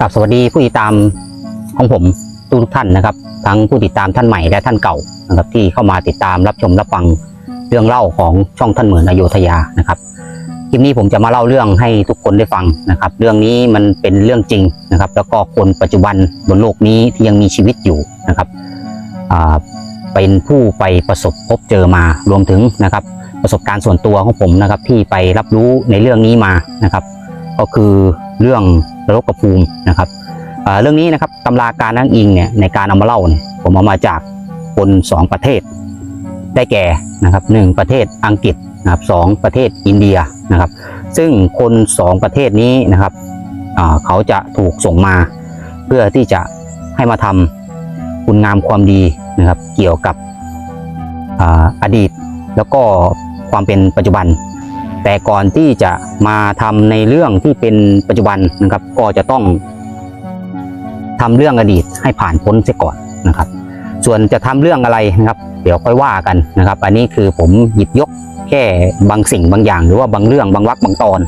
กับสวัสดีผู้ติดตามของผมทุกท่านนะครับ ทั้งผู้ติดตามท่านใหม่และท่านเก่านะครับ ที่เข้ามาติดตามรับชมรับฟังเรื่องเล่าของช่องท่านเหมือนอโยธยานะครับคลิปนี้ผมจะมาเล่าเรื่องให้ทุกคนได้ฟังนะครับ เรื่องนี้มันเป็นเรื่องจริงนะครับ แล้วก็คนปัจจุบันบนโลกนี้ที่ยังมีชีวิตอยู่นะครับเป็นผู้ไปประสบพบเจอมารวมถึงนะครับ ประสบการณ์ส่วนตัวของผมนะครับ ที่ไปรับรู้ในเรื่องนี้มานะครับ ก็คือเรื่องนรกภูมินะครับเรื่องนี้นะครับตำราการอ้างอิงเนี่ยในการเอามาเล่าเนี่ยผมเอามาจากคนสองประเทศ ได้แก่นะครับหนึ่งประเทศอังกฤษนะครับสองประเทศอินเดียนะครับ ซึ่งคนสองประเทศนี้นะครับเขาจะถูกส่งมาเพื่อที่จะให้มาทำคุณงามความดีนะครับ เกี่ยวกับออดีตแล้วก็ ความเป็นปัจจุบัน แต่ก่อนที่จะมาทำในเรื่องที่เป็นปัจจุบันนะครับ ก็จะต้องทำเรื่องอดีตให้ผ่านพ้นเสียก่อนนะครับ ส่วนจะทำเรื่องอะไรนะครับ เดี๋ยวค่อยว่ากันนะครับ อันนี้คือผมหยิบยกแค่บางสิ่งบางอย่าง หรือว่าบางเรื่องบางวรรคบางตอน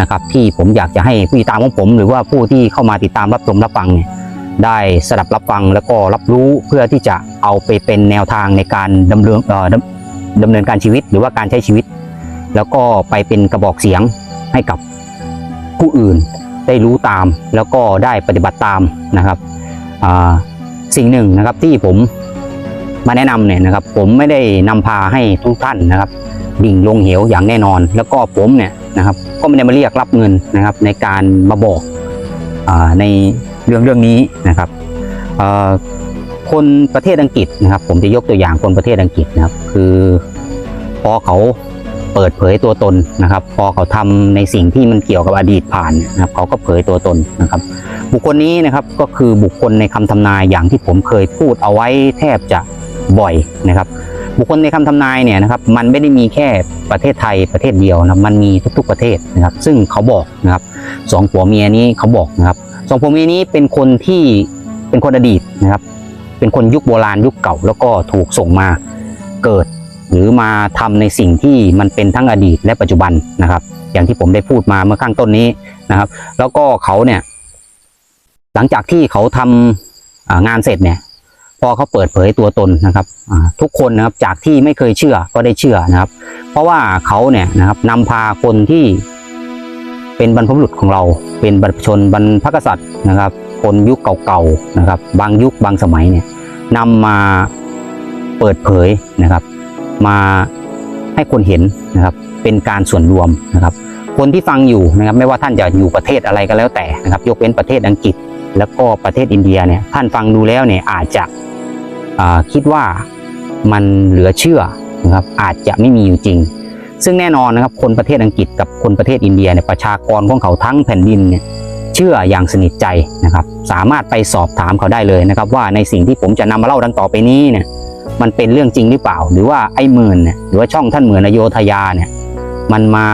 นะครับ ที่ผมอยากจะให้ผู้ติดตามของผม หรือว่าผู้ที่เข้ามาติดตามรับชมรับฟังเนี่ยได้สดับรับฟังแล้วก็รับรู้เพื่อที่จะเอาไปเป็นแนวทางในการดำเนินเอ่อ ดำดำเนินการชีวิตหรือว่าการใช้ชีวิต แล้วก็ไปเป็นกระบอกเสียงให้กับผู้อื่นได้รู้ตามแล้วก็ได้ปฏิบัติตามนะครับสิ่งหนึ่งนะครับที่ผมมาแนะนำเนี่ยนะครับ ผมไม่ได้นำพาให้ทุกท่านนะครับ ดิ่งลงเหวอย่างแน่นอน แล้วก็ผมเนี่ยนะครับก็ไม่ได้มาเรียกรับเงินนะครับ ในการมาบอกอในเรื่องเรื่องนี้นะครับ คนประเทศอังกฤษนะครับ ผมจะยกตัวอย่างคนประเทศอังกฤษนะครับ คือพอเขาเปิดเผยตัวตนนะครับ พอเขาทำในสิ่งที่มันเกี่ยวกับอดีตผ่านนะครับ เขาก็เผยตัวตนนะครับ บุคคลนี้นะครับก็คือบุคคลในคำทำนายอย่างที่ผมเคยพูดเอาไว้แทบจะบ่อยนะครับ บุคคลในคำทำนายเนี่ยนะครับ มันไม่ได้มีแค่ประเทศไทยประเทศเดียวนะมันมีทุกๆประเทศนะครับ ซึ่งเขาบอกนะครับสองผัวเมียนี้เขาบอกนะครับสองผัวเมียนี้เป็นคนที่เป็นคนอดีตนะครับ เป็นคนยุคโบราณยุคเก่าแล้วก็ถูกส่งมาเกิด หรือมาทำในสิ่งที่มันเป็นทั้งอดีตและปัจจุบันนะครับ อย่างที่ผมได้พูดมาเมื่อข้างต้นนี้นะครับ แล้วก็เขาเนี่ย หลังจากที่เขาทำอ่างานเสร็จเนี่ยพอเขาเปิดเผยตัวตนนะครับทุกคนนะครับจากที่ไม่เคยเชื่อก็ได้เชื่อนะครับ เพราะว่าเขาเนี่ยนะครับนำพาคนที่เป็นบรรพบุรุษของเรา เป็นบรรพชนบรรพกษัตริย์นะครับ คนยุคเก่าๆนะครับ บางยุคบางสมัยเนี่ยนำมาเปิดเผยนะครับ มาให้คนเห็นนะครับ เป็นการส่วนรวมนะครับ คนที่ฟังอยู่นะครับ ไม่ว่าท่านจะอยู่ประเทศอะไรก็แล้วแต่นะครับ ยกเว้นประเทศอังกฤษ แล้วก็ประเทศอินเดียเนี่ยท่านฟังดูแล้วเนี่ยอาจจะคิดว่ามันเหลือเชื่อนะครับ อาจจะไม่มีอยู่จริง ซึ่งแน่นอนนะครับ คนประเทศอังกฤษกับคนประเทศอินเดียเนี่ยประชากรของเขาทั้งแผ่นดินเนี่ย เชื่ออย่างสนิทใจนะครับ สามารถไปสอบถามเขาได้เลยนะครับ ว่าในสิ่งที่ผมจะนำมาเล่าดังต่อไปนี้เนี่ยมันเป็นเรื่องจริงหรือเปล่า หรือว่าไอ้หมื่นเนี่ยหรือว่าช่องท่านเหมือนอโยธยาเนี่ยมันมา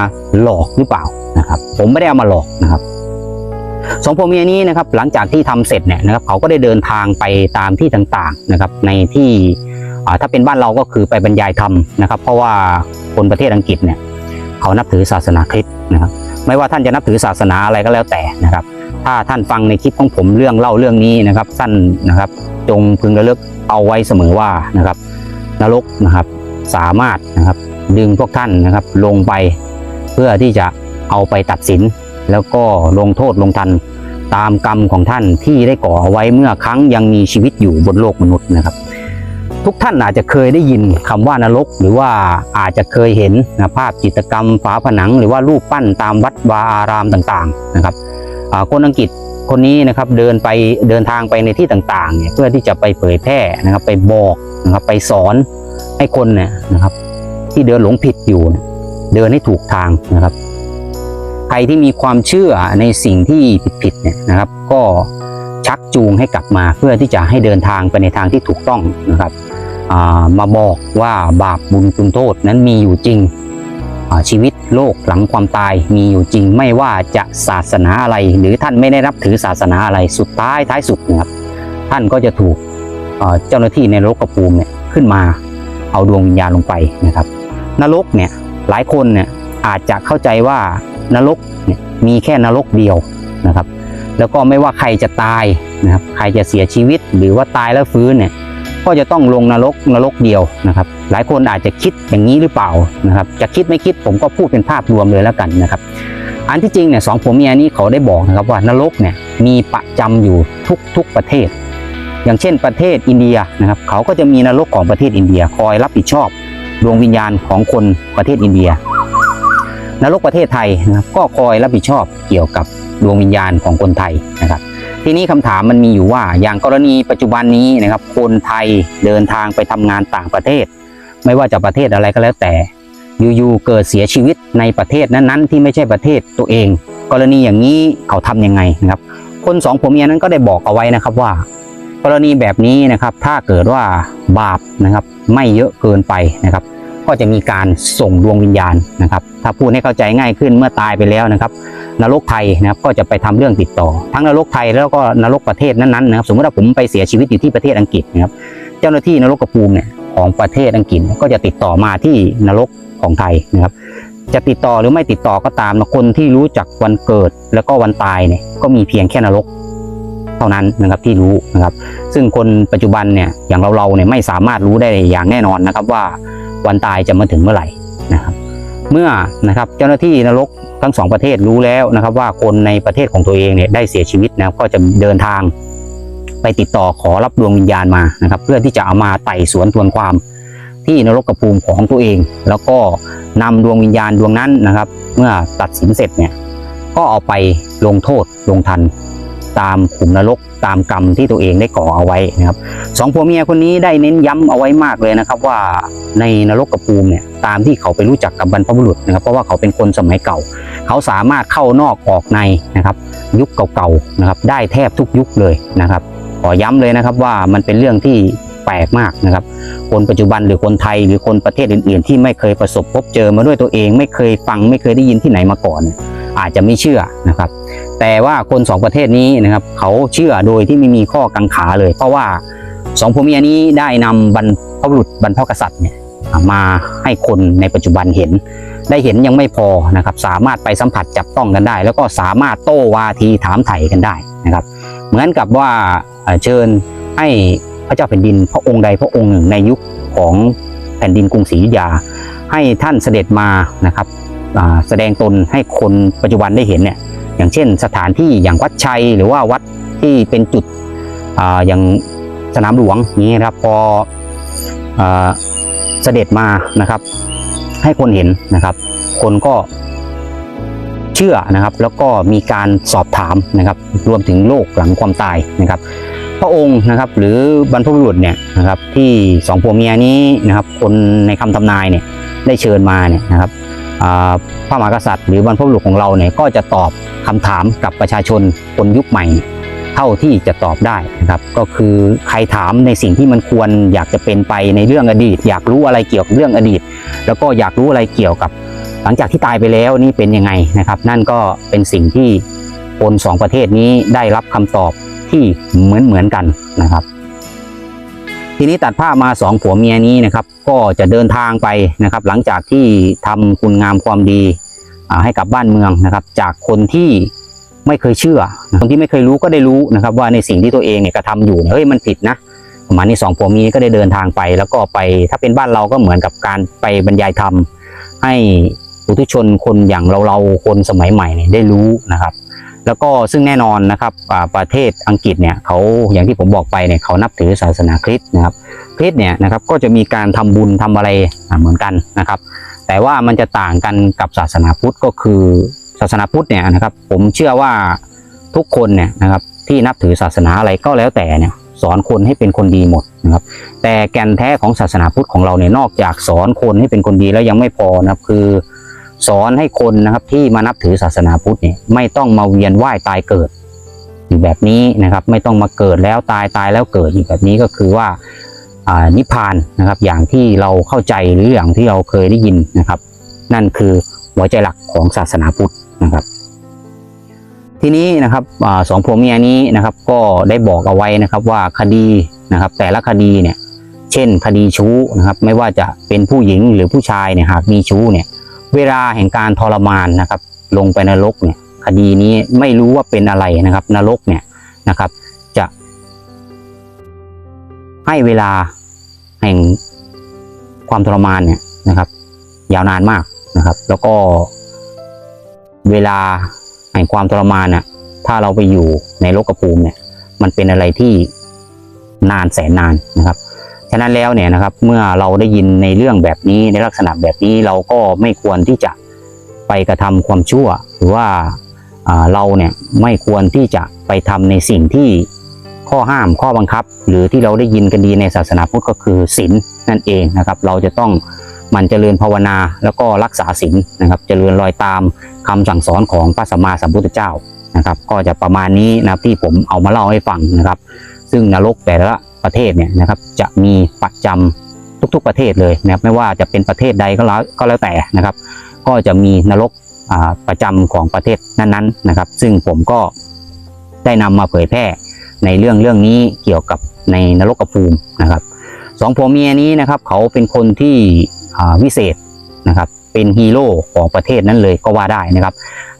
หลอกหรือเปล่านะครับ ผมไม่ได้เอามาหลอกนะครับสองผัวเมียนี้นะครับหลังจากที่ทำเสร็จเนี่ยนะครับเขาก็ได้เดินทางไปตามที่ต่างๆนะครับในที่ถ้าเป็นบ้านเราก็คือไปบรรยายธรรมนะครับ เพราะว่าคนประเทศอังกฤษเนี่ยเขานับถือศาสนาคริสต์นะครับ ไม่ว่าท่านจะนับถือศาสนาอะไรก็แล้วแต่นะครับ ถ้าท่านฟังในคลิปของผมเรื่องเล่าเรื่องนี้นะครับท่านนะครับ จงพึงระลึกเอาไว้เสมอว่านะครับ นรกนะครับสามารถนะครับดึงพวกท่านนะครับลงไปเพื่อที่จะเอาไปตัดสิน แล้วก็ลงโทษลงทันตามกรรมของท่านที่ได้ก่อเอาไว้เมื่อครั้งยังมีชีวิตอยู่บนโลกมนุษย์นะครับ ทุกท่านอาจจะเคยได้ยินคำว่านรก หรือว่าอาจจะเคยเห็นนะภาพจิตรกรรมฝาผนัง หรือว่ารูปปั้นตามวัดวาอารามต่างๆนะครับคนอังกฤษคนนี้นะครับเดินไปเดินทางไปในที่ต่างๆเนี่ยเพื่อที่จะไปเผยแพร่นะครับไปบอกนะครับไปสอนให้คนเนี่ยนะครับที่เดินหลงผิดอยู่ เดินให้ถูกทางนะครับใครที่มีความเชื่อในสิ่งที่ผิดๆเนี่ยนะครับ ก็ชักจูงให้กลับมาเพื่อที่จะให้เดินทางไปในทางที่ถูกต้องนะครับ มาบอกว่าบาปบุญคุณโทษนั้นมีอยู่จริง ชีวิตโลกหลังความตายมีอยู่จริง ไม่ว่าจะศาสนาอะไร หรือท่านไม่ได้รับถือศาสนาอะไรสุดท้ายท้ายสุดนะครับท่านก็จะถูกเจ้าหน้าที่ในนรกภูมิเนี่ยขึ้นมาเอาดวงวิญญาณลงไปนะครับ นรกเนี่ยหลายคนเนี่ยอาจจะเข้าใจว่านรกเนี่ยมีแค่นรกเดียวนะครับ แล้วก็ไม่ว่าใครจะตายนะครับใครจะเสียชีวิตหรือว่าตายแล้วฟื้นเนี่ย ก็จะต้องลงนรกนรกเดียวนะครับ หลายคนอาจจะคิดอย่างนี้หรือเปล่านะครับ จะคิดไม่คิดผมก็พูดเป็นภาพรวมเลยแล้วกันนะครับ อันที่จริงเนี่ยสองผัวเมียนี้เขาได้บอกนะครับว่านรกเนี่ยมีประจำอยู่ทุกทุกประเทศ อย่างเช่นประเทศอินเดียนะครับ เขาก็จะมีนรกของประเทศอินเดีย คอยรับผิดชอบดวงวิญญาณของคนประเทศอินเดีย นรกประเทศไทยนะครับก็คอยรับผิดชอบเกี่ยวกับดวงวิญญาณของคนไทยนะครับ ทีนี้คำถามมันมีอยู่ว่าอย่างกรณีปัจจุบันนี้นะครับ คนไทยเดินทางไปทำงานต่างประเทศ ไม่ว่าจะประเทศอะไรก็แล้วแต่อยู่ๆเกิดเสียชีวิตในประเทศนั้นๆ ที่ไม่ใช่ประเทศตัวเอง กรณีอย่างนี้เขาทำยังไงนะครับ คนสองผัวเมียนั้นก็ได้บอกเอาไว้นะครับว่า กรณีแบบนี้นะครับถ้าเกิดว่าบาปนะครับ ไม่เยอะเกินไปนะครับ ก็จะมีการส่งดวงวิญญาณนะครับถ้าพูดให้เข้าใจง่ายขึ้นเมื่อตายไปแล้วนะครับนรกไทยนะครับก็จะไปทำเรื่องติดต่อ ทั้งนรกไทยแล้วก็นรกประเทศนั้นๆนะครับสมมติว่าผมไปเสียชีวิตอยู่ที่ประเทศอังกฤษนะครับเจ้าหน้าที่นรกกระภูมิเนี่ยของประเทศอังกฤษก็จะติดต่อมาที่นรกของไทยนะครับจะติดต่อหรือไม่ติดต่อก็ตามนะคนที่รู้จักวันเกิดแล้วก็วันตายเนี่ยก็มีเพียงแค่นรกเท่านั้นนะครับที่รู้นะครับ ซึ่งคนปัจจุบันเนี่ยอย่างเราเราเนี่ยไม่สามารถรู้ได้อย่างแน่นอนนะครับว่า วันตายจะมาถึงเมื่อไหร่นะครับเมื่อนะครับเจ้าหน้าที่นรกทั้งสองประเทศรู้แล้วนะครับว่าคนในประเทศของตัวเองเนี่ยได้เสียชีวิตนะครับก็จะเดินทางไปติดต่อขอรับดวงวิญญาณมานะครับ เพื่อที่จะเอามาไต่สวนทวนความที่นรกกระภูมิของตัวเอง แล้วก็นำดวงวิญญาณดวงนั้นนะครับ เมื่อตัดสินเสร็จเนี่ยก็เอาไปลงโทษลงทัน ตามขุมนรกตามกรรมที่ตัวเองได้ก่อเอาไว้นะครับสองผัวเมียคนนี้ได้เน้นย้ำเอาไว้มากเลยนะครับ ว่าในนรกกระภูมิเนี่ยตามที่เขาไปรู้จักกับบรรพบุรุษนะครับ เพราะว่าเขาเป็นคนสมัยเก่า เขาสามารถเข้านอกออกในนะครับ ยุคเก่าๆนะครับ ได้แทบทุกยุคเลยนะครับขอย้ำเลยนะครับว่ามันเป็นเรื่องที่แปลกมากนะครับ คนปัจจุบันหรือคนไทยหรือคนประเทศอื่น ๆ ที่ไม่เคยประสบพบเจอมาด้วยตัวเอง ไม่เคยฟังไม่เคยได้ยินที่ไหนมาก่อน อาจจะไม่เชื่อ นะครับ แต่ว่าคนสองประเทศนี้นะครับเขาเชื่อโดยที่ไม่มีข้อกังขาเลย เพราะว่าสองผัวเมียนี้ได้นำบรรพบุรุษบรรพกษัตริย์เนี่ยมาให้คนในปัจจุบันเห็น ได้เห็นยังไม่พอนะครับ สามารถไปสัมผัสจับต้องกันได้ แล้วก็สามารถโต้วาทีถามไถ่กันได้นะครับ เหมือนกับว่าเชิญให้พระเจ้าแผ่นดินพระองค์ใดพระองค์หนึ่งในยุคของแผ่นดินกรุงศรีอยุธยา ให้ท่านเสด็จมานะครับแสดงตนให้คนปัจจุบันได้เห็นเนี่ย อย่างเช่น สถานที่อย่างวัดชัยหรือว่าวัดที่เป็นจุดออย่างสนามหลวงนี้นะครับพออเสด็จมานะครับ ให้คนเห็นนะครับ คนก็เชื่อนะครับ แล้วก็มีการสอบถามนะครับ รวมถึงโลกหลังความตายนะครับ พระองค์นะครับ หรือบรรพบุรุษเนี่ยนะครับ ที่สองผัวเมียนี้นะครับ คนในคำทำนายเนี่ยได้เชิญมาเนี่ยนะครับ พระมหากษัตริย์หรือบรรพบุรุษของเราเนี่ยก็จะตอบคำถามกับประชาชนคนยุคใหม่ เท่าที่จะตอบได้นะครับ ก็คือใครถามในสิ่งที่มันควรอยากจะเป็นไปในเรื่องอดีต อยากรู้อะไรเกี่ยวกับเรื่องอดีต แล้วก็อยากรู้อะไรเกี่ยวกับ หลังจากที่ตายไปแล้วนี่เป็นยังไงนะครับ นั่นก็เป็นสิ่งที่คนสองประเทศนี้ได้รับคำตอบที่เหมือนเหมือนๆกันนะครับ ทีนี้ตัดภาพมาสองผัวเมียนี้นะครับ ก็จะเดินทางไปนะครับ หลังจากที่ทำคุณงามความดีให้กับบ้านเมืองนะครับ จากคนที่ไม่เคยเชื่อคนที่ไม่เคยรู้ก็ได้รู้นะครับ ว่าในสิ่งที่ตัวเองเนี่ยกระทำอยู่เฮ้ยมันผิดนะประมาณนี้สองผัวเมียก็ได้เดินทางไป แล้วก็ไปถ้าเป็นบ้านเราก็เหมือนกับการไปบรรยายธรรมให้ปุถุชนคนอย่างเราเราคนสมัยใหม่เนี่ยได้รู้นะครับ แล้วก็ซึ่งแน่นอนนะครับประเทศอังกฤษเนี่ยเขาอย่างที่ผมบอกไปเนี่ยเขานับถือศาสนาคริสต์นะครับคริสต์เนี่ยนะครับก็จะมีการทำบุญทำอะไรเหมือนกันนะครับ แต่ว่ามันจะต่างกันกับศาสนาพุทธก็คือศาสนาพุทธเนี่ยนะครับผมเชื่อว่าทุกคนเนี่ยนะครับที่นับถือศาสนาอะไรก็แล้วแต่เนี่ยสอนคนให้เป็นคนดีหมดนะครับแต่แก่นแท้ของศาสนาพุทธของเราเนี่ยนอกจากสอนคนให้เป็นคนดีแล้วยังไม่พอนะครับคือ สอนให้คนนะครับที่มานับถือศาสนาพุทธเนี่ยไม่ต้องมาเวียนว่ายตายเกิดอยู่แบบนี้นะครับ ไม่ต้องมาเกิดแล้วตายตายแล้วเกิดอยู่แบบนี้ก็คือว่าานิพพานนะครับ อย่างที่เราเข้าใจหรืออย่างที่เราเคยได้ยินนะครับ นั่นคือหัวใจหลักของศาสนาพุทธนะครับ ทีนี้นะครับอสองผัวเมียนี้นะครับ ก็ได้บอกเอาไว้นะครับว่าคดีนะครับ แต่ละคดีเนี่ย เช่น คดีชู้นะครับ ไม่ว่าจะเป็นผู้หญิงหรือผู้ชายเนี่ยหากมีชู้เนี่ย เวลาแห่งการทรมานนะครับ ลงไปนรกเนี่ย คดีนี้ไม่รู้ว่าเป็นอะไรนะครับ นรกเนี่ยนะครับ จะให้เวลาแห่งความทรมานเนี่ยนะครับ ยาวนานมากนะครับ แล้วก็เวลาแห่งความทรมานน่ะ ถ้าเราไปอยู่ในโลกภูมิเนี่ย มันเป็นอะไรที่นานแสนนานนะครับ ฉะนั้นแล้วเนี่ยนะครับเมื่อเราได้ยินในเรื่องแบบนี้ในลักษณะแบบนี้เราก็ไม่ควรที่จะไปกระทำความชั่ว หรือว่าเราเนี่ยไม่ควรที่จะไปทำในสิ่งที่ข้อห้ามข้อบังคับ หรือที่เราได้ยินกันดีในศาสนาพุทธก็คือศีลนั่นเองนะครับ เราจะต้องมันเจริญภาวนาแล้วก็รักษาศีลนะครับ เจริญรอยตามคำสั่งสอนของพระสัมมาสัมพุทธเจ้านะครับ ก็จะประมาณนี้นะที่ผมเอามาเล่าให้ฟังนะครับ ซึ่งนรกแต่ละ ประเทศเนี่ยนะครับจะมีประจำทุกๆประเทศเลยนะครับไม่ว่าจะเป็นประเทศใดก็แล้วก็แล้วแต่นะครับ ก็จะมีนรกประจำของประเทศนั้นๆนะครับ ซึ่งผมก็ได้นำมาเผยแพร่ในเรื่องเรื่องนี้เกี่ยวกับในนรกกระภูมินะครับสองผัวเมียนี้นะครับ เขาเป็นคนที่วิเศษนะครับ เป็นฮีโร่ของประเทศนั้นเลยก็ว่าได้นะครับ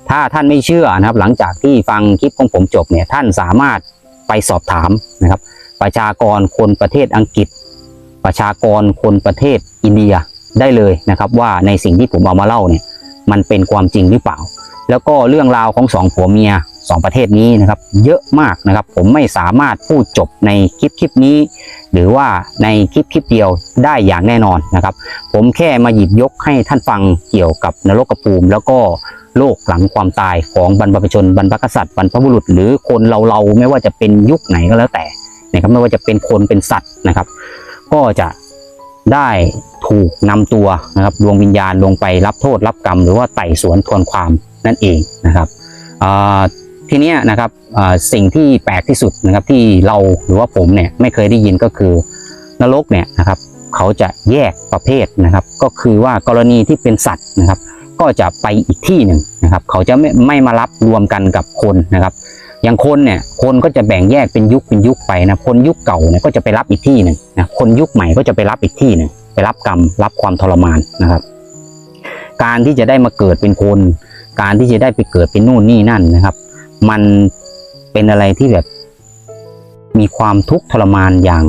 ถ้าท่านไม่เชื่อนะครับ หลังจากที่ฟังคลิปของผมจบเนี่ยท่านสามารถไปสอบถามนะครับ ประชากรคนประเทศอังกฤษ ประชากรคนประเทศอินเดียได้เลยนะครับ ว่าในสิ่งที่ผมเอามาเล่าเนี่ยมันเป็นความจริงหรือเปล่า แล้วก็เรื่องราวของสองผัวเมียสองประเทศนี้นะครับ เยอะมากนะครับ ผมไม่สามารถพูดจบในคลิปคลิปนี้ หรือว่าในคลิปคลิปเดียวได้อย่างแน่นอนนะครับ ผมแค่มาหยิบยกให้ท่านฟังเกี่ยวกับนรกภูมิ แล้วก็โลกหลังความตายของบรรพชนบรรพกษัตริย์บรรพบุรุษ หรือคนเราเราๆไม่ว่าจะเป็นยุคไหนก็แล้วแต่ นะครับไม่ว่าจะเป็นคนเป็นสัตว์นะครับ ก็จะได้ถูกนำตัวนะครับดวงวิญญาณลงไปรับโทษรับกรรม หรือว่าไต่สวนทวนความนั่นเองนะครับทีนี้นะครับสิ่งที่แปลกที่สุดนะครับที่เราหรือว่าผมเนี่ยไม่เคยได้ยินก็คือนรกเนี่ยนะครับเขาจะแยกประเภทนะครับ ก็คือว่ากรณีที่เป็นสัตว์นะครับ ก็จะไปอีกที่หนึ่งนะครับ เขาจะไม่ไม่มารับรวมกันกับคนนะครับ อย่างคนเนี่ยคนก็จะแบ่งแยกเป็นยุคเป็นยุคไปนะคนยุคเก่าเนี่ยก็จะไปรับอีกที่หนึ่งนะคนยุคใหม่ก็จะไปรับอีกที่หนึ่งไปรับกรรมรับความทรมานนะครับ การที่จะได้มาเกิดเป็นคน การที่จะได้ไปเกิดเป็นนู่นนี่นั่นนะครับ มันเป็นอะไรที่แบบ มีความทุกข์ทรมานอย่าง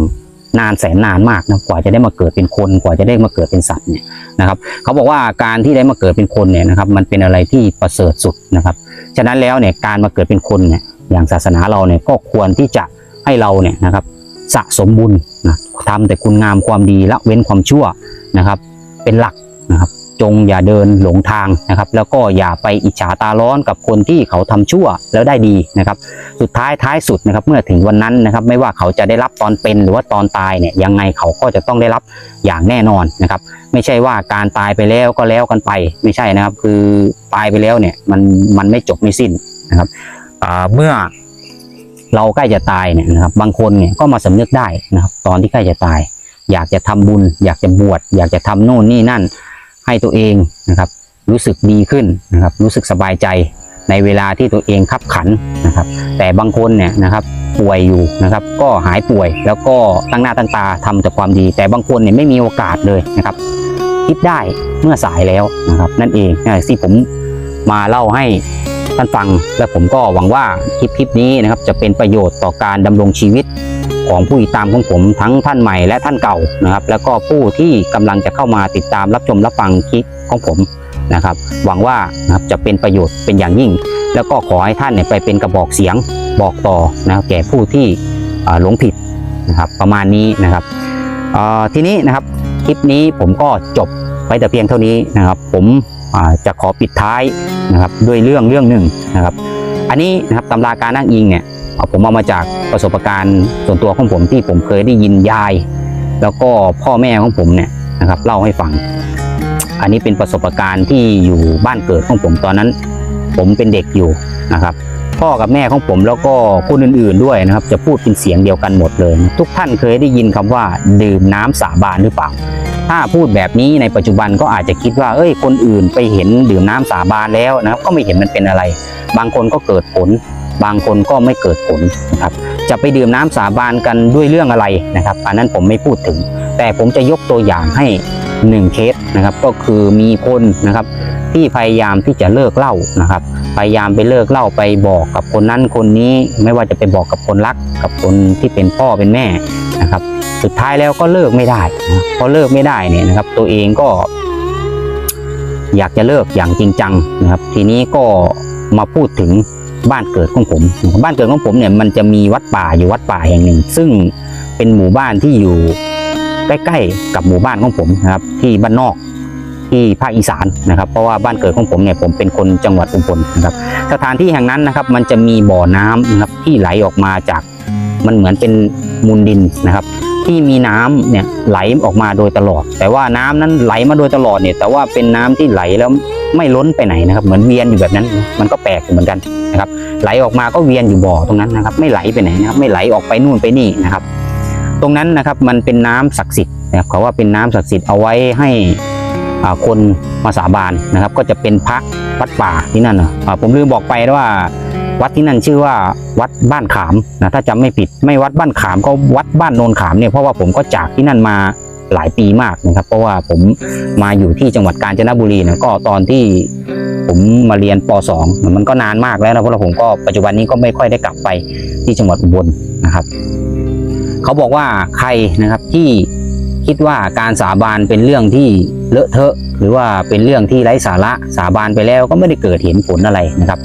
นานแสนนานมากนะกว่าจะได้มาเกิดเป็นคนกว่าจะได้มาเกิดเป็นสัตว์เนี่ยนะครับ เขาบอกว่าการที่ได้มาเกิดเป็นคนเนี่ยนะครับ มันเป็นอะไรที่ประเสริฐสุดนะครับ ฉะนั้นแล้วเนี่ยการมาเกิดเป็นคนเนี่ย อย่างศาสนาเราเนี่ยก็ควรที่จะให้เราเนี่ยนะครับสะสมบุญนะทำแต่คุณงามความดีละเว้นความชั่วนะครับ เป็นหลักนะครับ จงอย่าเดินหลงทางนะครับ แล้วก็อย่าไปอิจฉาตาร้อนกับคนที่เขาทำชั่วแล้วได้ดีนะครับ สุดท้ายท้ายสุดนะครับ เมื่อถึงวันนั้นนะครับ ไม่ว่าเขาจะได้รับตอนเป็นหรือว่าตอนตายเนี่ยยังไงเขาก็จะต้องได้รับอย่างแน่นอนนะครับ ไม่ใช่ว่าการตายไปแล้วก็แล้วกันไป ไม่ใช่นะครับ คือตายไปแล้วเนี่ยมันมันไม่จบไม่สิ้นนะครับ เมื่อเราใกล้จะตายเนี่ยนะครับ บางคนเนี่ยก็มาสำนึกได้นะครับ ตอนที่ใกล้จะตาย อยากจะทำบุญ อยากจะบวชอยากจะทำโน่นนี่นั่นให้ตัวเองนะครับ รู้สึกดีขึ้นนะครับ รู้สึกสบายใจในเวลาที่ตัวเองขับขันนะครับ แต่บางคนเนี่ยนะครับป่วยอยู่นะครับ ก็หายป่วยแล้วก็ตั้งหน้าตั้งตาทำแต่ความดี แต่บางคนเนี่ยไม่มีโอกาสเลยนะครับ คิดได้เมื่อสายแล้วนะครับ นั่นเองนะที่ผมมาเล่าให้ ท่านฟัง และผมก็หวังว่าคลิปคลิปนี้นะครับจะเป็นประโยชน์ต่อการดำรงชีวิตของผู้ติดตามของผมทั้งท่านใหม่และท่านเก่านะครับ แล้วก็ผู้ที่กำลังจะเข้ามาติดตามรับชมรับฟังคลิปของผมนะครับ หวังว่านะครับจะเป็นประโยชน์เป็นอย่างยิ่ง แล้วก็ขอให้ท่านเนี่ยไปเป็นกระบอกเสียงบอกต่อนะครับแก่ผู้ที่หลงผิดนะครับประมาณนี้นะครับทีนี้นะครับคลิปนี้ผมก็จบไว้แต่เพียงเท่านี้นะครับ ผมจะขอปิดท้าย นะครับด้วยเรื่องเรื่องหนึ่งนะครับ อันนี้นะครับตำราการนั่งอิงเนี่ยเอาผมเอามาจากประสบการณ์ส่วนตัวของผมที่ผมเคยได้ยินยาย แล้วก็พ่อแม่ของผมเนี่ยนะครับเล่าให้ฟัง อันนี้เป็นประสบการณ์ที่อยู่บ้านเกิดของผมตอนนั้น ผมเป็นเด็กอยู่นะครับ พ่อกับแม่ของผมแล้วก็คนอื่นๆด้วยนะครับ จะพูดเป็นเสียงเดียวกันหมดเลย ทุกท่านเคยได้ยินคำว่าดื่มน้ำสาบานหรือเปล่า ถ้าพูดแบบนี้ในปัจจุบันก็อาจจะคิดว่า เอ้ย คนอื่นไปเห็นดื่มน้ำสาบานแล้วนะครับ ก็ไม่เห็นมันเป็นอะไร บางคนก็เกิดผล บางคนก็ไม่เกิดผลนะครับ จะไปดื่มน้ำสาบานกันด้วยเรื่องอะไรนะครับ อันนั้นผมไม่พูดถึง แต่ผมจะยกตัวอย่างให้หนึ่งเคสนะครับ ก็คือมีคนนะครับที่พยายามที่จะเลิกเหล้านะครับ พยายามไปเลิกเล้าไปบอกกับคนนั้นคนนี้ไม่ว่าจะไปบอกกับคนรัก กับคนที่เป็นพ่อเป็นแม่นะครับ สุดท้ายแล้วก็เลิกไม่ได้นะพอเลิกไม่ได้เนี่ยนะครับ ตัวเองก็ อยากจะเลิกอย่างจริงจังนะครับ ทีนี้ก็มาพูดถึงบ้านเกิดของผม บ้านเกิดของผมเนี่ยมันจะมีวัดป่าอยู่วัดป่าแห่งหนึ่ง ซึ่งเป็นหมู่บ้านที่อยู่ใกล้ๆกับหมู่บ้านของผมนะครับ ที่บ้านนอก ที่ภาคอีสานนะครับ เพราะว่าบ้านเกิดของผมเนี่ยผมเป็นคนจังหวัดอุบลนะครับสถานที่แห่งนั้นนะครับ มันจะมีบ่อน้ำนะครับที่ไหลออกมาจากมันเหมือนเป็นมูลดินนะครับ ที่มีน้ำเนี่ยไหลออกมาโดยตลอด แต่ว่าน้ำนั้นไหลมาโดยตลอดเนี่ยแต่ว่าเป็นน้ำที่ไหลแล้วไม่ล้นไปไหนนะครับ เหมือนเวียนอยู่แบบนั้น มันก็แปลกเหมือนกันนะครับ ไหลออกมาก็เวียนอยู่บ่อตรงนั้นนะครับ ไม่ไหลไปไหนนะครับ ไม่ไหลออกไปนู่นไปนี่นะครับ ตรงนั้นนะครับมันเป็นน้ำศักดิ์สิทธิ์นะครับเขาว่าเป็นน้ำศักดิ์สิทธิ์เอาไว้ให้ คนมาสาบานนะครับ ก็จะเป็นพระวัดป่าที่นั่นนะอ่าผมลืมบอกไปว่า วัดที่นั่นชื่อว่าวัดบ้านขามนะถ้าจำไม่ผิดไม่วัดบ้านขามก็วัดบ้านโนนขามเนี่ยเพราะว่าผมก็จากที่นั่นมาหลายปีมากนะครับ เพราะว่าผมมาอยู่ที่จังหวัดกาญจนบุรีนะก็ตอนที่ผมมาเรียนป .2 มันก็นานมากแล้วนะเพราะว่าผมก็ปัจจุบันนี้ก็ไม่ค่อยได้กลับไปที่จังหวัดอุบลนะครับ เขาบอกว่าใครนะครับที่ คิดว่าการสาบานเป็นเรื่องที่เลอะเทอะ หรือว่าเป็นเรื่องที่ไร้สาระสาบานไปแล้วก็ไม่ได้เกิดเห็นผลอะไรนะครับ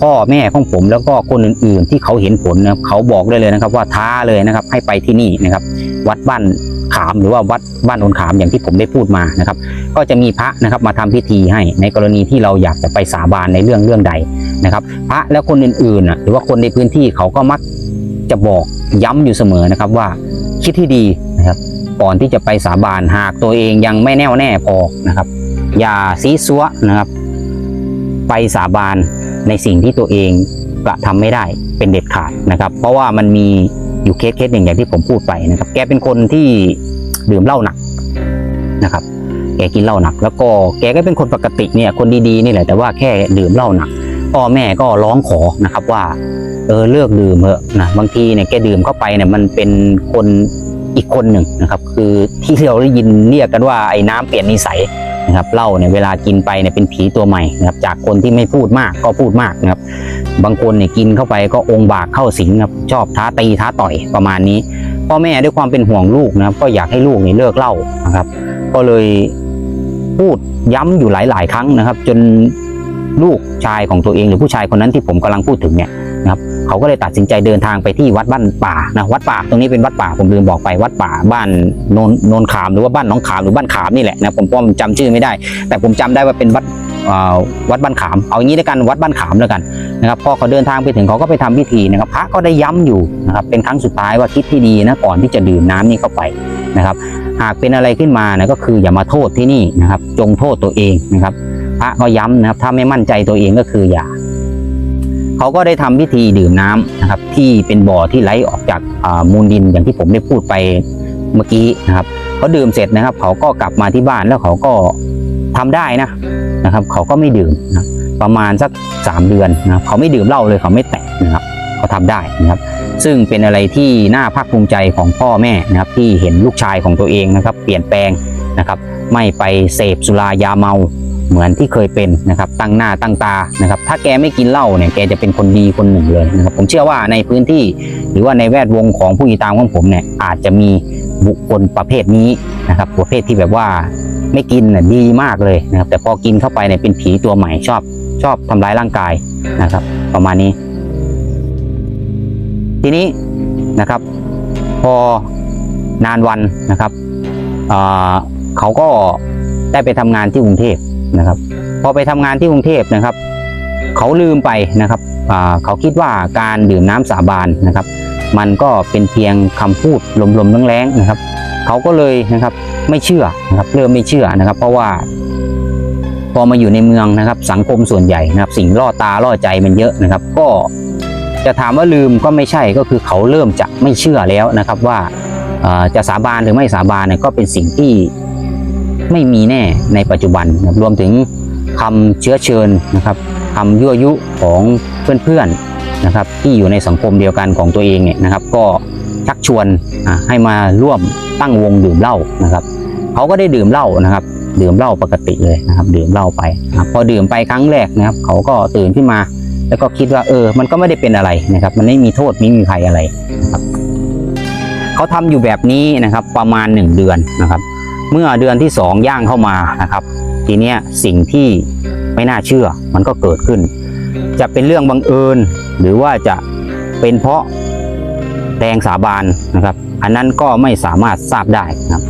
พ่อแม่ของผมแล้วก็คนอื่นๆ ที่เขาเห็นผลนะเขาบอกได้เลยนะครับ ว่าท้าเลยนะครับ ให้ไปที่นี่นะครับ วัดบ้านขามหรือว่าวัดบ้านโนนขามอย่างที่ผมได้พูดมานะครับ ก็จะมีพระนะครับมาทำพิธีให้ในกรณีที่เราอยากจะไปสาบานในเรื่องเรื่องใดนะครับ พระและคนอื่นๆหรือว่าคนในพื้นที่เขาก็มักจะบอกย้ำอยู่เสมอนะครับว่า คิดที่ดีนะครับก่อนที่จะไปสาบานหากตัวเองยังไม่แน่วแน่พอนะครับ อย่าซีซัวนะครับ ไปสาบานในสิ่งที่ตัวเองกระทำไม่ได้เป็นเด็ดขาดนะครับ เพราะว่ามันมีอยู่เคสเคสหนึ่งอย่างที่ผมพูดไปนะครับ แกเป็นคนที่ดื่มเหล้าหนักนะครับ แกกินเหล้าหนัก แล้วก็แกก็เป็นคนปกติเนี่ยคนดีๆนี่แหละแต่ว่าแค่ดื่มเหล้าหนักพ่อแม่ก็ร้องขอนะครับว่า เออเลิกดื่มเถอะนะบางทีเนี่ยแกดื่มเข้าไปเนี่ยมันเป็นคนอีกคนหนึ่งนะครับ คือที่เราได้ยินเรียกกันว่าไอ้น้ำเปลี่ยนนิสัยนะครับเหล้าเนี่ยเวลากินไปเนี่ยเป็นผีตัวใหม่นะครับจากคนที่ไม่พูดมากก็พูดมากนะครับ บางคนเนี่ยกินเข้าไปก็องค์บากเข้าสิงครับชอบท้าตีท้าต่อยประมาณนี้พ่อแม่ด้วยความเป็นห่วงลูกนะครับ ก็อยากให้ลูกเนี่ยเลิกเหล้านะครับ ก็เลยพูดย้ำอยู่หลาย ๆ ครั้งนะครับ จนลูกชายของตัวเองหรือผู้ชายคนนั้นที่ผมกำลังพูดถึงเนี่ยนะครับ เขาก็เลยตัดสินใจเดินทางไปที่วัดบ้านป่านะวัดป่าตรงนี้เป็นวัดป่าผมลืมบอกไปวัดป่าบ้านโนนโนนขามหรือว่าบ้านน้องขามหรือบ้านขามนี่แหละนะผมก็จำชื่อไม่ได้ แต่ผมจำได้ว่าเป็นวัดวัดบ้านขาม เอาอย่างนี้ด้วยกันวัดบ้านขามแล้วกันนะครับพอเขาเดินทางไปถึงเขาก็ไปทำพิธีนะครับพระก็ได้ย้ำอยู่นะครับเป็นครั้งสุดท้ายว่าคิดที่ดีนะก่อนที่จะดื่มน้ำนี้เข้าไปนะครับหากเป็นอะไรขึ้นมานะก็คืออย่ามาโทษที่นี่นะครับจงโทษตัวเองนะครับพระก็ย้ำนะครับถ้าไม่มั่นใจตัวเองก็คืออย่า เขาก็ได้ทำพิธีดื่มน้ำนะครับ ที่เป็นบ่อที่ไหลออกจากมูลดินอย่างที่ผมได้พูดไปเมื่อกี้นะครับเขาดื่มเสร็จนะครับ เขาก็กลับมาที่บ้านแล้วเขาก็ทำได้นะนะครับ เขาก็ไม่ดื่มนะประมาณสักสามเดือนนะเขาไม่ดื่มเหล้าเลยเขาไม่แตะนะครับเขาทำได้นะครับ ซึ่งเป็นอะไรที่น่าภาคภูมิใจของพ่อแม่นะครับ ที่เห็นลูกชายของตัวเองนะครับ เปลี่ยนแปลงนะครับ ไม่ไปเสพสุรายาเมา เหมือนที่เคยเป็นนะครับตั้งหน้าตั้งตานะครับถ้าแกไม่กินเหล้าเนี่ยแกจะเป็นคนดีคนหนึ่งเลยนะครับผมเชื่อว่าในพื้นที่หรือว่าในแวดวงของผู้ติดตามของผมเนี่ยอาจจะมีบุคคลประเภทนี้นะครับประเภทที่แบบว่าไม่กินน่ะดีมากเลยนะครับแต่พอกินเข้าไปเนี่ยเป็นผีตัวใหม่ชอบชอบทำร้ายร่างกายนะครับ ประมาณนี้ ทีนี้นะครับ พอนานวันนะครับเเขาก็ได้ไปทำงานที่กรุงเทพ นะครับ พอไปทำงานที่กรุงเทพนะครับ เขาลืมไปนะครับเขาคิดว่าการดื่มน้ำสาบานนะครับ มันก็เป็นเพียงคำพูดลมๆแรงๆนะครับ เขาก็เลยนะครับไม่เชื่อนะครับเริ่มไม่เชื่อนะครับ เพราะว่า พอมาอยู่ในเมืองนะครับ สังคมส่วนใหญ่นะครับ สิ่งล่อตาล่อใจมันเยอะนะครับ ก็จะถามว่าลืมก็ไม่ใช่ก็คือเขาเริ่มจะไม่เชื่อแล้วนะครับว่าจะสาบานหรือไม่สาบานเนี่ยก็เป็นสิ่งที่ ไม่มีแน่ในปัจจุบันรวมถึงคำเชื้อเชิญนะครับคำยั่วยุของเพื่อนๆนะครับที่อยู่ในสังคมเดียวกันของตัวเองเนี่ยนะครับ ก็ชักชวนให้มาร่วมตั้งวงดื่มเหล้านะครับเขาก็ได้ดื่มเหล้านะครับ ดื่มเหล้าปกติเลยนะครับ ดื่มเหล้าไปพอดื่มไปครั้งแรกนะครับเขาก็ตื่นขึ้นมา แล้วก็คิดว่าเออ มันก็ไม่ได้เป็นอะไรนะครับ มันไม่มีโทษไม่มีภัยอะไรนะครับเขาทำอยู่แบบนี้นะครับประมาณหนึ่งเดือนนะครับ เมื่อเดือนที่สองย่างเข้ามานะครับ ทีเนี้ยสิ่งที่ไม่น่าเชื่อมันก็เกิดขึ้น จะเป็นเรื่องบังเอิญ หรือว่าจะเป็นเพราะแดงสาบานนะครับ อันนั้นก็ไม่สามารถทราบได้นะครับ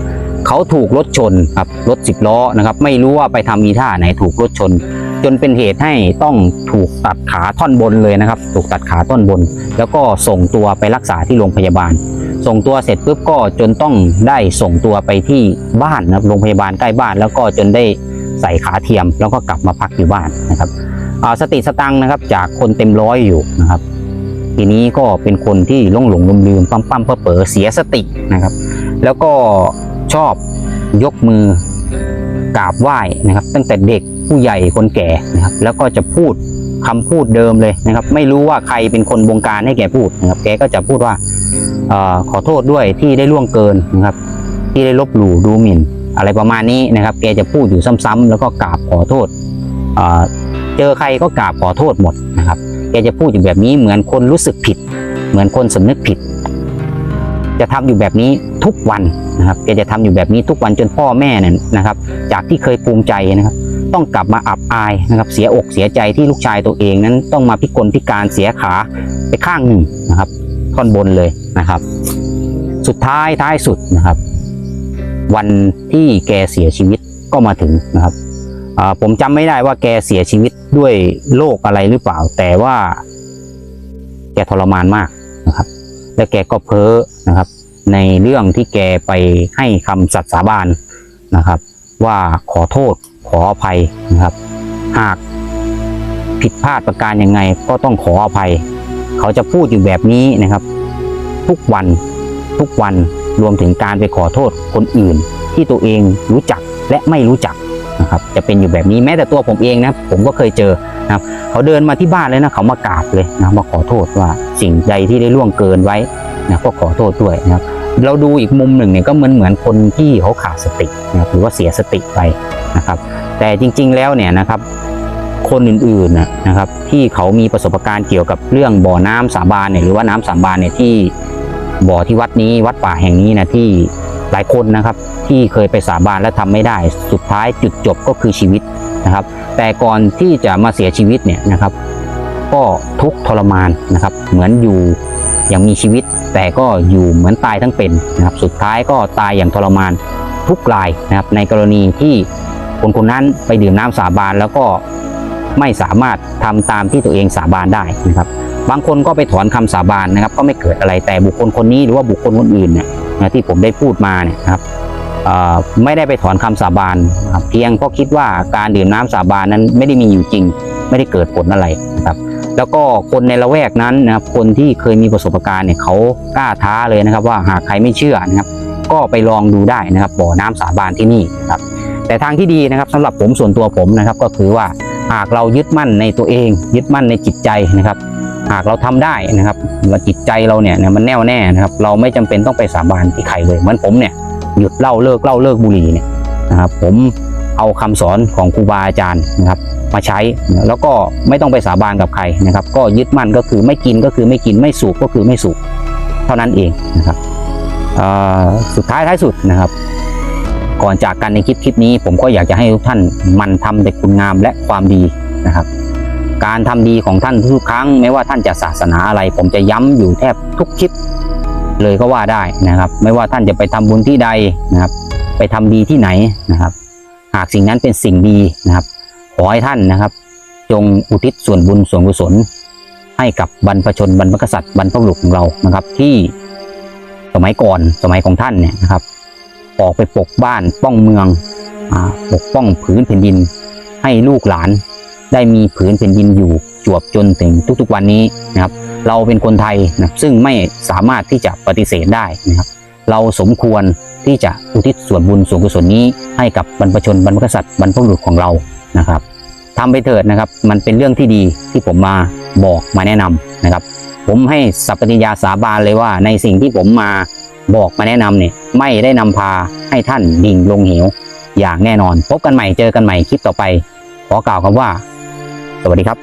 เขาถูกรถชนครับรถสิบล้อนะครับ ไม่รู้ว่าไปทำมีท่าไหนถูกรถชน จนเป็นเหตุให้ต้องถูกตัดขาท่อนบนเลยนะครับ ถูกตัดขาท่อนบน แล้วก็ส่งตัวไปรักษาที่โรงพยาบาล ส่งตัวเสร็จปุ๊บก็จนต้องได้ส่งตัวไปที่บ้านนะครับโรงพยาบาลใกล้บ้าน แล้วก็จนได้ใส่ขาเทียม แล้วก็กลับมาพักอยู่บ้านนะครับอ่าสติสตังค์นะครับจากคนเต็มร้อยอยู่นะครับ ทีนี้ก็เป็นคนที่หลงหลงลืมลืมปั๊มปั๊มเพ้อเป๋อเสียสตินะครับ แล้วก็ชอบยกมือกราบไหว้นะครับ ตั้งแต่เด็กผู้ใหญ่คนแก่นะครับ แล้วก็จะพูดคำพูดเดิมเลยนะครับ ไม่รู้ว่าใครเป็นคนบงการให้แกพูดนะครับ แกก็จะพูดว่า ขอโทษด้วยที่ได้ล่วงเกินนะครับ ที่ได้ลบหลู่ดูหมิ่น อะไรประมาณนี้นะครับ แกจะพูดอยู่ซ้ำๆแล้วก็กราบขอโทษเจอใครก็กราบขอโทษหมดนะครับ แกจะพูดอยู่แบบนี้เหมือนคนรู้สึกผิด เหมือนคนสำนึกผิด จะทำอยู่แบบนี้ทุกวันนะครับแกจะทำอยู่แบบนี้ทุกวันจนพ่อแม่เนี่ยนะครับ จากที่เคยภูมิใจนะครับ ต้องกลับมาอับอายนะครับ เสียอกเสียใจที่ลูกชายตัวเองนั้นต้องมาพิกลพิการเสียขาไปข้างหนึ่งนะครับ ท่อนบนเลยนะครับ สุดท้ายท้ายสุดนะครับ วันที่แกเสียชีวิตก็มาถึงนะครับผมจำไม่ได้ว่าแกเสียชีวิตด้วยโรคอะไรหรือเปล่า แต่ว่า แกทรมานมากนะครับ และแกก็เพ้อนะครับ ในเรื่องที่แกไปให้คำสัตย์สาบานนะครับ ว่าขอโทษขออภัยนะครับ หากผิดพลาดประการยังไงก็ต้องขออภัย เขาจะพูดอยู่แบบนี้นะครับ ทุกวันทุกวันรวมถึงการไปขอโทษคนอื่น ที่ตัวเองรู้จักและไม่รู้จักนะครับ จะเป็นอยู่แบบนี้แม้แต่ตัวผมเองนะผมก็เคยเจอนะครับ เขาเดินมาที่บ้านเลยนะเขามากราบเลยนะมาขอโทษว่าสิ่งใดที่ได้ล่วงเกินไว้นะก็ขอโทษด้วยนะครับ เราดูอีกมุมหนึ่งเนี่ยก็เหมือนเหมือนคนที่เขาขาดสตินะครับหรือว่าเสียสติไปนะครับ แต่จริง ๆแล้วเนี่ยนะครับ คนอื่นๆนะครับ ที่เขามีประสบการณ์เกี่ยวกับเรื่องบ่อน้ำสาบานเนี่ยหรือว่าน้ำสาบานเนี่ยที่บ่อที่วัดนี้วัดป่าแห่งนี้นะที่หลายคนนะครับที่เคยไปสาบานแล้วทำไม่ได้ สุดท้ายจุดจบก็คือชีวิตนะครับ แต่ก่อนที่จะมาเสียชีวิตเนี่ยนะครับ ก็ทุกทรมานนะครับ เหมือนอยู่ย่างมีชีวิต แต่ก็อยู่เหมือนตายทั้งเป็นนะครับ สุดท้ายก็ตายอย่างทรมานทุกรายนะครับ ในกรณีที่คนคนนั้นไปดื่มน้ำสาบานแล้วก็ ไม่สามารถทำตามที่ตัวเองสาบานได้นะครับ บางคนก็ไปถอนคำสาบานนะครับ ก็ไม่เกิดอะไรแต่บุคคลคนนี้หรือว่าบุคคลคนอื่นเนี่ยนะที่ผมได้พูดมาเนี่ยครับไม่ได้ไปถอนคำสาบานนะบเพียงเพราะคิดว่าการดื่มน้ำสาบานนั้นไม่ได้มีอยู่จริง ไม่ได้เกิดผลอะไรนะครับแล้วก็คนในละแวกนั้นนะครับคนที่เคยมีประสบการณ์เนี่ยเขากล้าท้าเลยนะครับ ว่าหากใครไม่เชื่อนะครับ ก็ไปลองดูได้นะครับบ่อน้ำสาบานที่นี่นะครับแต่ทางที่ดีนะครับสำหรับผมส่วนตัวผมนะครับก็คือว่าากเรายึดมั่นในตัวเอง ยึดมั่นในจิตใจนะครับ หากเราทำได้นะครับว่าจิตใจเราเนี่ยมันแน่วแน่นะครับ เราไม่จำเป็นต้องไปสาบานที่ใครเลยเหมือนผมเนี่ยหยุดเหล้าเลิกเหล้าเลิกบุหรี่เนี่ยนะครับ ผมเอาคำสอนของครูบาอาจารย์นะครับ มาใช้แล้วก็ไม่ต้องไปสาบานกับใครนะครับ ก็ยึดมั่นก็คือไม่กินก็คือไม่กินไม่สูบก็คือไม่สูบเท่านั้นเองนะครับสุดท้ายท้ายสุดนะครับ ก่อนจากกันในคลิปคลิปนี้ ผมก็อยากจะให้ทุกท่านมันทำแต่คุณงามและความดีนะครับ การทำดีของท่านทุกครั้งไม่ว่าท่านจะศาสนาอะไร ผมจะย้ำอยู่แทบทุกคลิปเลยก็ว่าได้นะครับ ไม่ว่าท่านจะไปทำบุญที่ใดนะครับ ไปทำดีที่ไหนนะครับ หากสิ่งนั้นเป็นสิ่งดีนะครับ ขอให้ท่านนะครับ จงอุทิศส่วนบุญส่วนกุศล ให้กับบรรพชนบรรพกษัตริย์บรรพบุรุษของเรานะครับ ที่สมัยก่อนสมัยของท่านเนี่ยนะครับ ออกไปปกบ้านป้องเมืองอปกป้องผืนแผ่นดิน ให้ลูกหลาน ได้มีผืนแผ่นดินอยู่จวบจนถึงทุกๆวันนี้นะครับ เราเป็นคนไทยนะซึ่งไม่สามารถที่จะปฏิเสธได้นะครับ เราสมควรที่จะอุทิศส่วนบุญส่วนกุศลนี้ ให้กับบรรพชนบรรพกษัตริย์บรรพบุรุษของเรานะครับทำไปเถิดนะครับ มันเป็นเรื่องที่ดีที่ผมมาบอกมาแนะนำนะครับ ผมให้สัพปฏิญาสาบานเลยว่าในสิ่งที่ผมมา บอกมาแนะนำเนี่ยไม่ได้นำพาให้ท่านดิ่งลงเหว อย่างแน่นอน พบกันใหม่เจอกันใหม่คลิปต่อไป ขอกล่าวคำว่า สวัสดีครับ